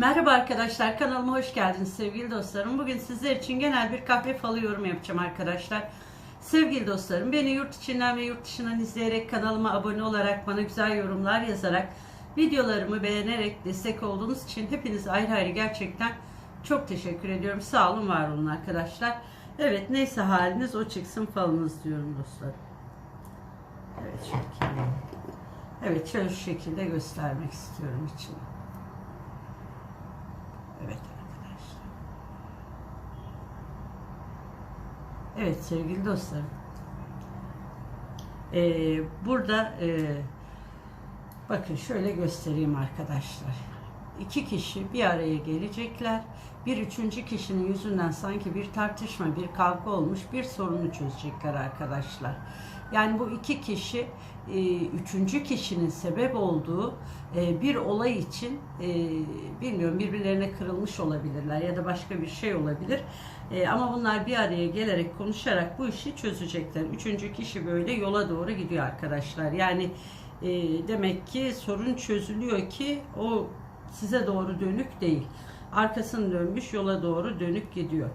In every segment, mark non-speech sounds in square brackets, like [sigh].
Merhaba arkadaşlar kanalıma hoş geldiniz sevgili dostlarım. Bugün sizler için genel bir kahve falı yorum yapacağım arkadaşlar. Sevgili dostlarım beni yurt içinden ve yurt dışından izleyerek kanalıma abone olarak bana güzel yorumlar yazarak videolarımı beğenerek destek olduğunuz için hepinize ayrı ayrı gerçekten çok teşekkür ediyorum. Sağ olun var olun arkadaşlar. Evet neyse haliniz o çıksın falınız diyorum dostlarım. Evet şöyle. Evet şöyle şu şekilde göstermek istiyorum içini. Evet arkadaşlar. Evet sevgili dostlarım. Ee, burada e, bakın şöyle göstereyim arkadaşlar. İki kişi bir araya gelecekler. Bir üçüncü kişinin yüzünden sanki bir tartışma, bir kavga olmuş, bir sorunu çözecekler arkadaşlar. Yani bu iki kişi e, üçüncü kişinin sebep olduğu e, bir olay için e, bilmiyorum birbirlerine kırılmış olabilirler ya da başka bir şey olabilir. Ama bunlar bir araya gelerek konuşarak bu işi çözecekler. Üçüncü kişi böyle yola doğru gidiyor arkadaşlar. Yani demek ki sorun çözülüyor ki o size doğru dönük değil. Arkasını dönmüş yola doğru dönük gidiyor.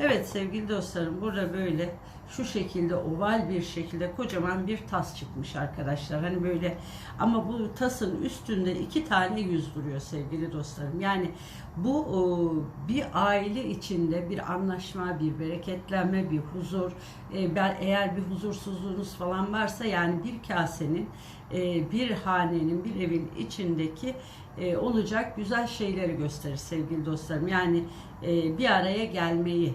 Evet sevgili dostlarım burada böyle şu şekilde oval bir şekilde kocaman bir tas çıkmış arkadaşlar. Hani böyle ama bu tasın üstünde iki tane yüz duruyor sevgili dostlarım. Yani bu o, bir aile içinde bir anlaşma, bir bereketlenme, bir huzur. E, eğer bir huzursuzluğunuz falan varsa yani bir kasenin, e, bir hanenin, bir evin içindeki e, olacak güzel şeyleri gösterir sevgili dostlarım. Yani e, bir araya gelmeyi,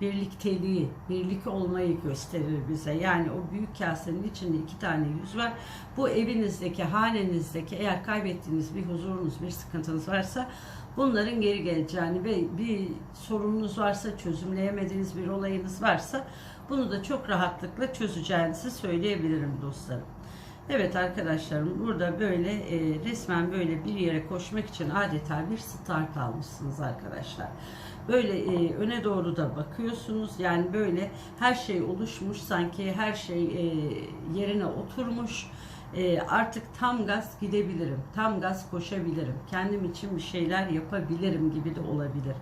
birlikteliği, birlik olmayı gösterir bize. Yani o büyük kasenin içinde iki tane yüz var. Bu evinizdeki, hanenizdeki eğer kaybettiğiniz bir huzurunuz, bir sıkıntınız varsa bunların geri geleceğini ve bir sorununuz varsa, çözümleyemediğiniz bir olayınız varsa bunu da çok rahatlıkla çözeceğinizi söyleyebilirim dostlarım. Evet arkadaşlarım burada böyle e, resmen böyle bir yere koşmak için adeta bir start almışsınız arkadaşlar. Böyle e, öne doğru da bakıyorsunuz. Yani böyle her şey oluşmuş sanki her şey e, yerine oturmuş. E, artık tam gaz gidebilirim. Tam gaz koşabilirim. Kendim için bir şeyler yapabilirim gibi de olabilir.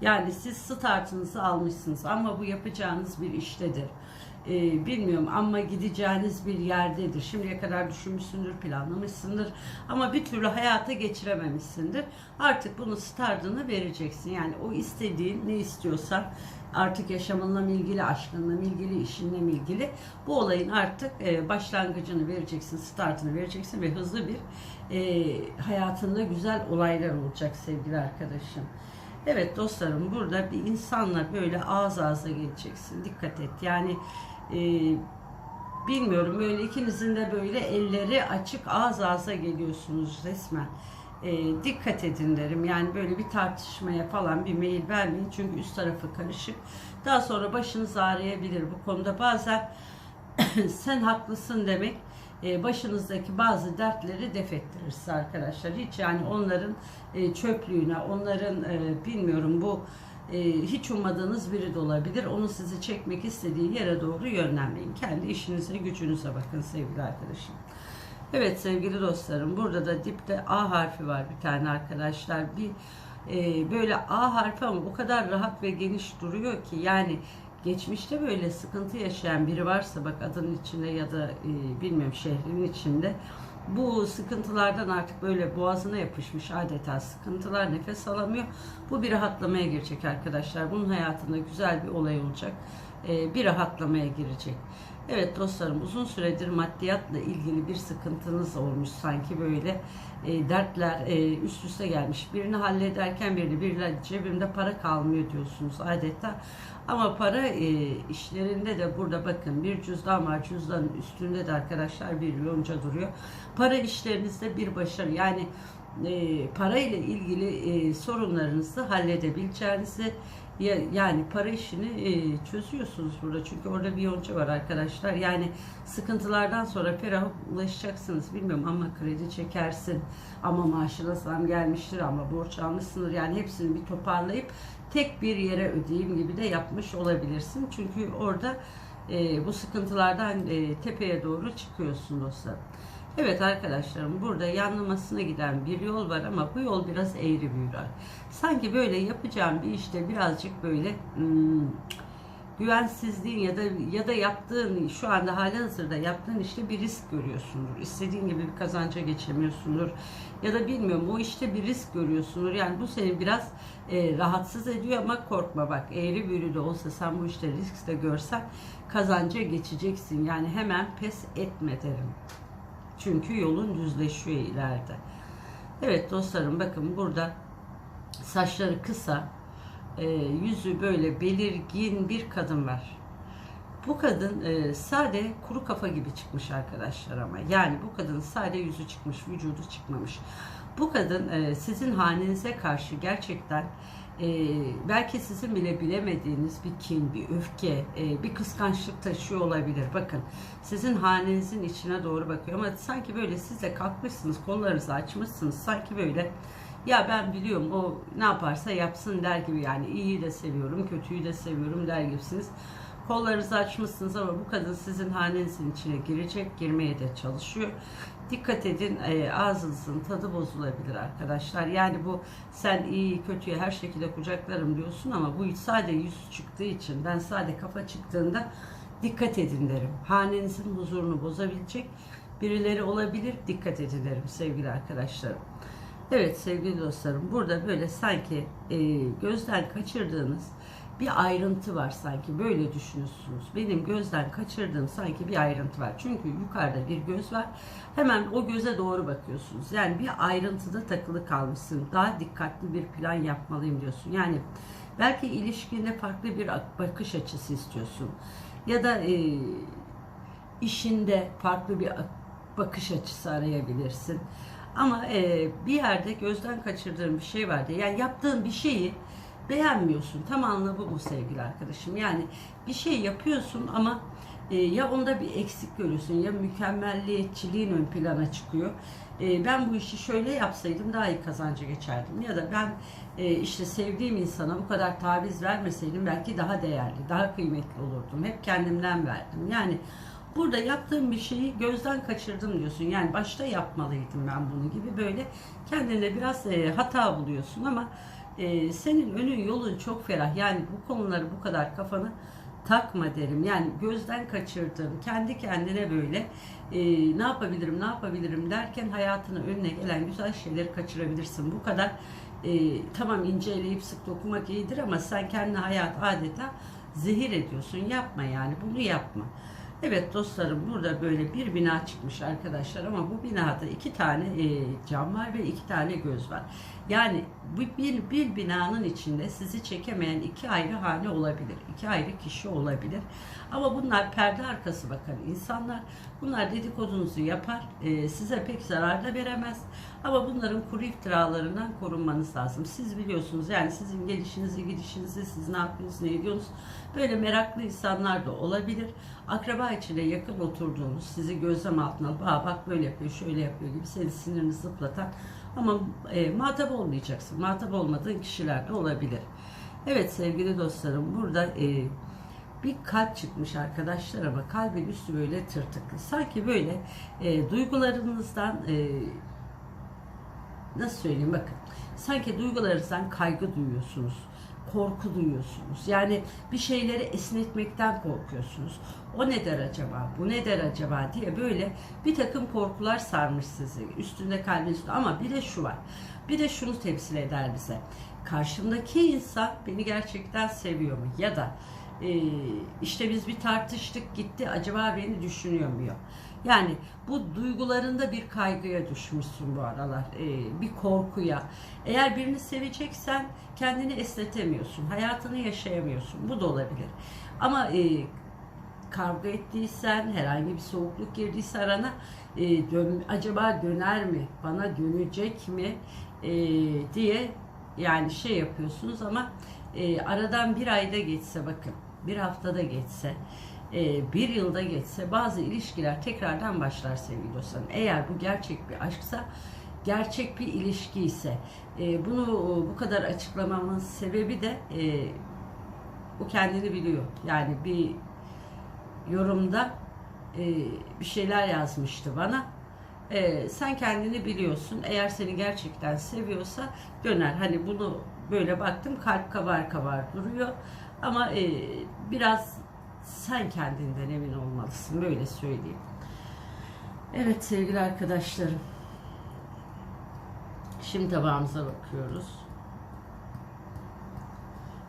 Yani siz startınızı almışsınız ama bu yapacağınız bir iştedir e, bilmiyorum ama gideceğiniz bir yerdedir. Şimdiye kadar düşünmüşsündür, planlamışsındır ama bir türlü hayata geçirememişsindir. Artık bunu startını vereceksin. Yani o istediğin ne istiyorsan artık yaşamınla mı ilgili, aşkınla ilgili, işinle ilgili bu olayın artık e, başlangıcını vereceksin, startını vereceksin ve hızlı bir e, hayatında güzel olaylar olacak sevgili arkadaşım. Evet dostlarım burada bir insanla böyle ağız ağza geleceksin. Dikkat et. Yani e, bilmiyorum böyle ikinizin de böyle elleri açık ağız ağza geliyorsunuz resmen. E, dikkat edin derim. Yani böyle bir tartışmaya falan bir mail vermeyin. Çünkü üst tarafı karışık. Daha sonra başınız ağrıyabilir bu konuda. Bazen [clears throat] sen haklısın demek e, başınızdaki bazı dertleri def ettirir arkadaşlar. Hiç yani onların e, çöplüğüne, onların e, bilmiyorum bu hiç ummadığınız biri de olabilir. Onu sizi çekmek istediği yere doğru yönlenmeyin. Kendi işinize, gücünüze bakın sevgili arkadaşım. Evet sevgili dostlarım burada da dipte A harfi var bir tane arkadaşlar. Bir e, böyle A harfi ama o kadar rahat ve geniş duruyor ki yani geçmişte böyle sıkıntı yaşayan biri varsa bak adının içinde ya da e, bilmiyorum şehrin içinde bu sıkıntılardan artık böyle boğazına yapışmış adeta sıkıntılar nefes alamıyor. Bu bir rahatlamaya girecek arkadaşlar. Bunun hayatında güzel bir olay olacak. E, bir rahatlamaya girecek. Evet dostlarım uzun süredir maddiyatla ilgili bir sıkıntınız olmuş sanki böyle e, dertler e, üst üste gelmiş. Birini hallederken birini birileri cebimde para kalmıyor diyorsunuz adeta. Ama para e, işlerinde de burada bakın bir cüzdan var cüzdanın üstünde de arkadaşlar bir yonca duruyor. Para işlerinizde bir başarı yani e, para ile ilgili e, sorunlarınızı halledebileceğinizi yani para işini e, çözüyorsunuz burada. Çünkü orada bir yonca var arkadaşlar. Yani sıkıntılardan sonra ferah ulaşacaksınız. Bilmiyorum ama kredi çekersin. Ama maaşına zam gelmiştir ama borç almışsındır. Yani hepsini bir toparlayıp tek bir yere ödeyeyim gibi de yapmış olabilirsin. Çünkü orada e, bu sıkıntılardan e, tepeye doğru çıkıyorsun dostlar. Evet arkadaşlarım burada yanlamasına giden bir yol var ama bu yol biraz eğri büğür. Sanki böyle yapacağım bir işte birazcık böyle hmm, güvensizliğin ya da ya da yaptığın şu anda hali hazırda yaptığın işte bir risk görüyorsundur. İstediğin gibi bir kazanca geçemiyorsundur. Ya da bilmiyorum o işte bir risk görüyorsundur. Yani bu seni biraz e, rahatsız ediyor ama korkma bak eğri büğrü de olsa sen bu işte risk de görsen kazanca geçeceksin. Yani hemen pes etme derim. Çünkü yolun düzleşiyor ileride. Evet dostlarım bakın burada saçları kısa, e, yüzü böyle belirgin bir kadın var. Bu kadın e, sade kuru kafa gibi çıkmış arkadaşlar ama. Yani bu kadın sade yüzü çıkmış, vücudu çıkmamış. Bu kadın e, sizin hanenize karşı gerçekten e, belki sizin bile bilemediğiniz bir kin, bir öfke, e, bir kıskançlık taşıyor olabilir. Bakın sizin hanenizin içine doğru bakıyor ama sanki böyle siz de kalkmışsınız, kollarınızı açmışsınız. Sanki böyle ya ben biliyorum o ne yaparsa yapsın der gibi yani iyiyi de seviyorum, kötüyü de seviyorum der gibisiniz. Kollarınızı açmışsınız ama bu kadın sizin hanenizin içine girecek, girmeye de çalışıyor. Dikkat edin e, ağzınızın tadı bozulabilir arkadaşlar. Yani bu sen iyi kötüyü her şekilde kucaklarım diyorsun ama bu sadece yüz çıktığı için ben sadece kafa çıktığında dikkat edin derim. Hanenizin huzurunu bozabilecek birileri olabilir. Dikkat edin derim sevgili arkadaşlarım. Evet sevgili dostlarım burada böyle sanki e, gözden kaçırdığınız bir ayrıntı var sanki böyle düşünüyorsunuz. Benim gözden kaçırdığım sanki bir ayrıntı var. Çünkü yukarıda bir göz var. Hemen o göze doğru bakıyorsunuz. Yani bir ayrıntıda takılı kalmışsın. Daha dikkatli bir plan yapmalıyım diyorsun. Yani belki ilişkinde farklı bir bakış açısı istiyorsun. Ya da e, işinde farklı bir bakış açısı arayabilirsin. Ama e, bir yerde gözden kaçırdığın bir şey vardı. Yani yaptığın bir şeyi beğenmiyorsun. Tam anlamı bu sevgili arkadaşım. Yani bir şey yapıyorsun ama e, ya onda bir eksik görüyorsun ya mükemmelliyetçiliğin ön plana çıkıyor. E, ben bu işi şöyle yapsaydım daha iyi kazanca geçerdim. Ya da ben e, işte sevdiğim insana bu kadar taviz vermeseydim belki daha değerli, daha kıymetli olurdum. Hep kendimden verdim. Yani burada yaptığım bir şeyi gözden kaçırdım diyorsun. Yani başta yapmalıydım ben bunu gibi böyle kendine biraz hata buluyorsun ama e, senin önün yolun çok ferah. Yani bu konuları bu kadar kafanı takma derim. Yani gözden kaçırdığın, kendi kendine böyle e, ne yapabilirim, ne yapabilirim derken hayatına önüne gelen güzel şeyleri kaçırabilirsin. Bu kadar e, tamam inceleyip sık dokumak iyidir ama sen kendi hayat adeta zehir ediyorsun. Yapma yani bunu yapma. Evet dostlarım burada böyle bir bina çıkmış arkadaşlar ama bu binada iki tane e, cam var ve iki tane göz var. Yani bir, bir binanın içinde sizi çekemeyen iki ayrı hane olabilir. iki ayrı kişi olabilir. Ama bunlar perde arkası bakan insanlar. Bunlar dedikodunuzu yapar. E, size pek zarar da veremez. Ama bunların kuru iftiralarından korunmanız lazım. Siz biliyorsunuz yani sizin gelişinizi, gidişinizi, siz ne yapıyorsunuz, ne ediyorsunuz. Böyle meraklı insanlar da olabilir. Akraba içinde yakın oturduğunuz, sizi gözlem altına bak böyle yapıyor, şöyle yapıyor gibi seni sinirini zıplatan ama e, muhatap olmayacaksın. Muhatap olmadığın kişiler de olabilir. Evet sevgili dostlarım burada e, bir kalp çıkmış arkadaşlar ama kalbin üstü böyle tırtıklı. Sanki böyle e, duygularınızdan e, nasıl söyleyeyim bakın. Sanki duygularınızdan kaygı duyuyorsunuz. Korku duyuyorsunuz. Yani bir şeyleri esnetmekten korkuyorsunuz. O ne der acaba? Bu ne der acaba diye böyle bir takım korkular sarmış sizi. Üstünde kalbin. Ama bir de şu var. Bir de şunu temsil eder bize. Karşımdaki insan beni gerçekten seviyor mu? Ya da e, işte biz bir tartıştık gitti acaba beni düşünüyor mu? Yani bu duygularında bir kaygıya düşmüşsün bu aralar. E, bir korkuya. Eğer birini seveceksen kendini esnetemiyorsun. Hayatını yaşayamıyorsun. Bu da olabilir. Ama e, kavga ettiysen, herhangi bir soğukluk girdiyse arana e, dön, acaba döner mi, bana dönecek mi e, diye yani şey yapıyorsunuz ama e, aradan bir ayda geçse bakın, bir haftada geçse, e, bir yılda geçse bazı ilişkiler tekrardan başlar sevgili dostlarım. Eğer bu gerçek bir aşksa, gerçek bir ilişki ise e, bunu bu kadar açıklamamın sebebi de e, o kendini biliyor. Yani bir yorumda e, bir şeyler yazmıştı bana. Ee, sen kendini biliyorsun. Eğer seni gerçekten seviyorsa döner. Hani bunu böyle baktım kalp kabar kabar duruyor. Ama e, biraz sen kendinden emin olmalısın. Böyle söyleyeyim. Evet sevgili arkadaşlarım. Şimdi tabağımıza bakıyoruz.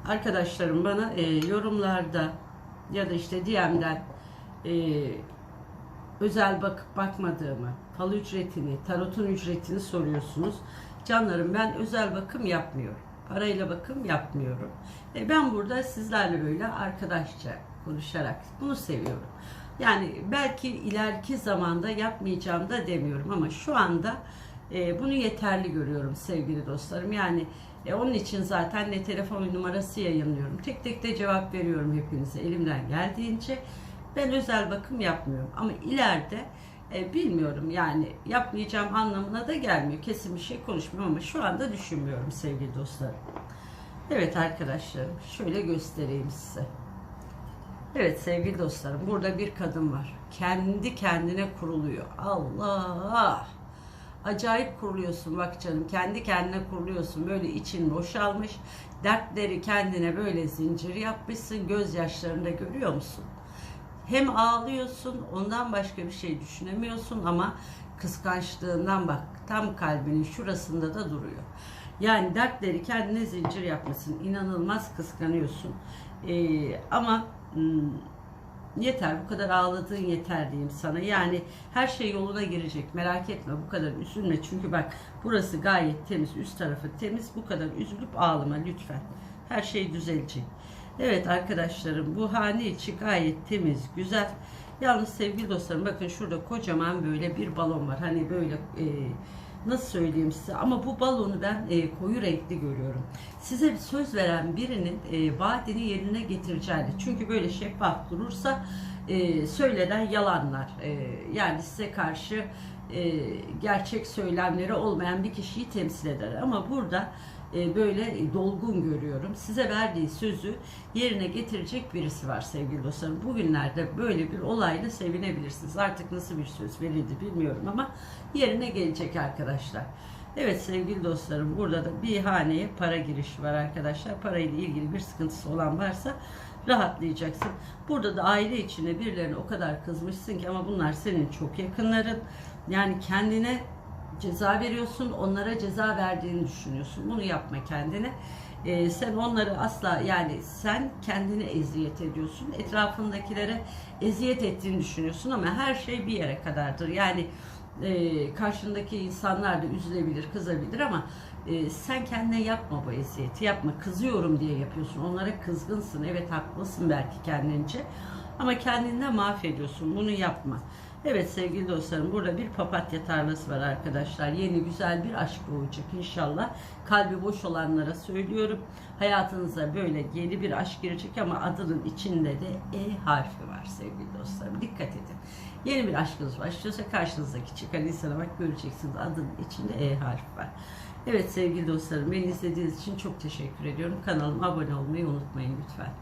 Arkadaşlarım bana e, yorumlarda ya da işte DM'den e, özel bakıp bakmadığımı, fal ücretini, tarotun ücretini soruyorsunuz. Canlarım ben özel bakım yapmıyorum. Parayla bakım yapmıyorum. E, ben burada sizlerle böyle arkadaşça konuşarak bunu seviyorum. Yani belki ileriki zamanda yapmayacağım da demiyorum ama şu anda e, bunu yeterli görüyorum sevgili dostlarım. Yani e, onun için zaten ne telefon numarası yayınlıyorum. Tek tek de cevap veriyorum hepinize elimden geldiğince. Ben özel bakım yapmıyorum ama ileride e, bilmiyorum yani yapmayacağım anlamına da gelmiyor. Kesin bir şey konuşmuyorum ama şu anda düşünmüyorum sevgili dostlarım. Evet arkadaşlarım şöyle göstereyim size. Evet sevgili dostlarım burada bir kadın var. Kendi kendine kuruluyor. Allah! Acayip kuruluyorsun bak canım. Kendi kendine kuruluyorsun. Böyle için boşalmış. Dertleri kendine böyle zincir yapmışsın. Gözyaşlarını da görüyor musun? Hem ağlıyorsun, ondan başka bir şey düşünemiyorsun ama kıskançlığından bak tam kalbinin şurasında da duruyor. Yani dertleri kendine zincir yapmasın. İnanılmaz kıskanıyorsun. Ee, ama yeter bu kadar ağladığın yeter diyeyim sana. Yani her şey yoluna girecek. Merak etme bu kadar üzülme. Çünkü bak burası gayet temiz. Üst tarafı temiz. Bu kadar üzülüp ağlama lütfen. Her şey düzelecek. Evet arkadaşlarım bu hane içi gayet temiz, güzel. Yalnız sevgili dostlarım bakın şurada kocaman böyle bir balon var. Hani böyle e, nasıl söyleyeyim size ama bu balonu ben e, koyu renkli görüyorum. Size bir söz veren birinin e, vaadini yerine getireceğini. Çünkü böyle şeffaf durursa e, söylenen yalanlar. E, yani size karşı e, gerçek söylemleri olmayan bir kişiyi temsil eder. Ama burada böyle dolgun görüyorum. Size verdiği sözü yerine getirecek birisi var sevgili dostlarım. Bugünlerde böyle bir olayla sevinebilirsiniz. Artık nasıl bir söz verildi bilmiyorum ama yerine gelecek arkadaşlar. Evet sevgili dostlarım burada da bir haneye para girişi var arkadaşlar. Parayla ilgili bir sıkıntısı olan varsa rahatlayacaksın. Burada da aile içinde birilerine o kadar kızmışsın ki ama bunlar senin çok yakınların. Yani kendine ceza veriyorsun, onlara ceza verdiğini düşünüyorsun. Bunu yapma kendine. Ee, sen onları asla yani sen kendine eziyet ediyorsun. Etrafındakilere eziyet ettiğini düşünüyorsun ama her şey bir yere kadardır. Yani e, karşındaki insanlar da üzülebilir, kızabilir ama e, sen kendine yapma bu eziyeti. Yapma. Kızıyorum diye yapıyorsun. Onlara kızgınsın. Evet haklısın belki kendince. Ama kendinde mahvediyorsun. Bunu yapma. Evet sevgili dostlarım burada bir papatya tarlası var arkadaşlar. Yeni güzel bir aşk doğacak inşallah. Kalbi boş olanlara söylüyorum. Hayatınıza böyle yeni bir aşk girecek ama adının içinde de E harfi var sevgili dostlarım. Dikkat edin. Yeni bir aşkınız başlıyorsa karşınızdaki çıkan insana bak göreceksiniz adının içinde E harfi var. Evet sevgili dostlarım beni izlediğiniz için çok teşekkür ediyorum. Kanalıma abone olmayı unutmayın lütfen.